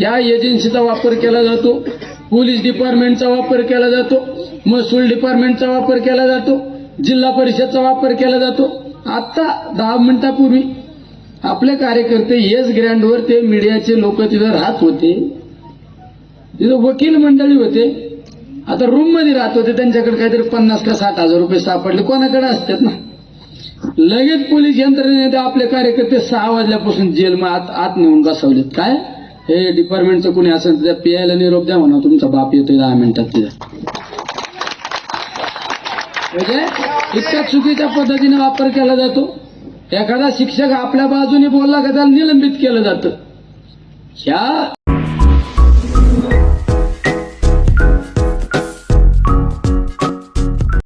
त्या एजन्सीचा वापर केला जातो. पोलीस डिपार्टमेंटचा वापर केला जातो. महसूल डिपार्टमेंटचा वापर केला जातो. जिल्हा परिषदचा वापर केला जातो. आत्ता दहा मिनिटापूर्वी आपले कार्यकर्ते येस ग्रँडवर ते मीडियाचे लोक तिथं राहत होते. तिथं वकील मंडळी होते. आता रूममध्ये राहत होते. त्यांच्याकडे काहीतरी पन्नास का साठ हजार रुपये सापडले. कोणाकडे असतात ना? लगेच पोलीस यंत्रणेने ते आपले कार्यकर्ते सहा वाजल्यापासून जेल आत आत नेऊन बसवलेत. काय? हे डिपार्टमेंटचं कोणी असेल त्या पियाला निरोप द्या म्हणा तुमचा बाप येतोय दहा मिनिटात तिथं. म्हणजे इतक्या चुकीच्या पद्धतीने वापर केला जातो. एखादा शिक्षक आपल्या बाजूने बोलला का त्याला निलंबित केलं जातं. ह्या